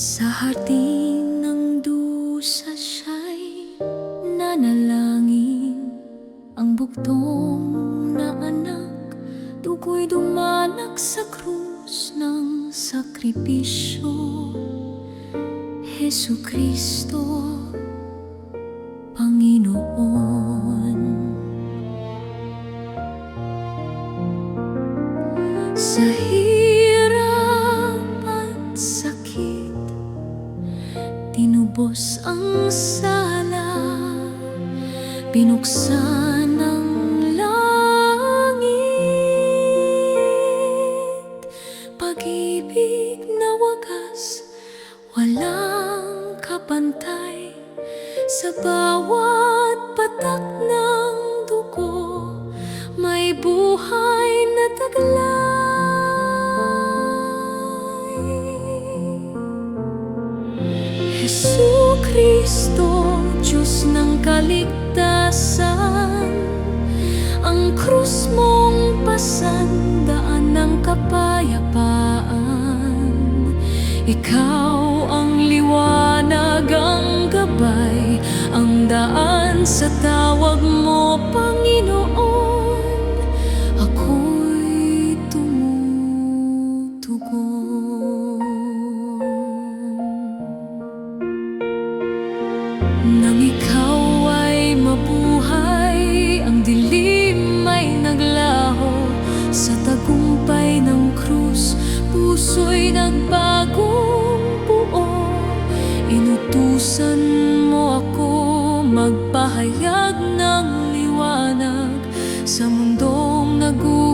Sa hardin ng dusa siya'y nanalangin. Ang buktong na anak Dugo'y dumanak sa krus ng sakripisyo. Jesu Kristo, Panginoon. Sa Tinubos ang sala Binuksan ang langit. Pag-ibig na wagas Walang kapantay Sa bawat patak Jesu Kristo, Diyos ng kaligtasan Ang krus mong pasandaan ng kapayapaan. Ikaw ang liwanag, ang gabay Ang daan sa tawag Inutusan mo ako Magpahayag ng liwanag Sa mundong Ako'y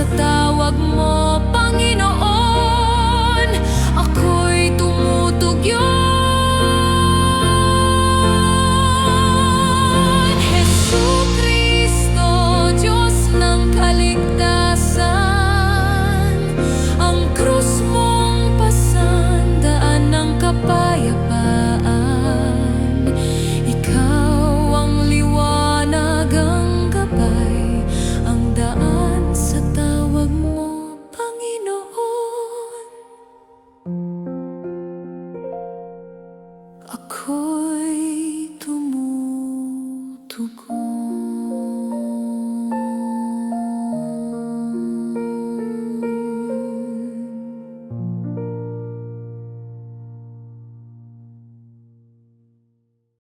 sa tawag mo. Kuku.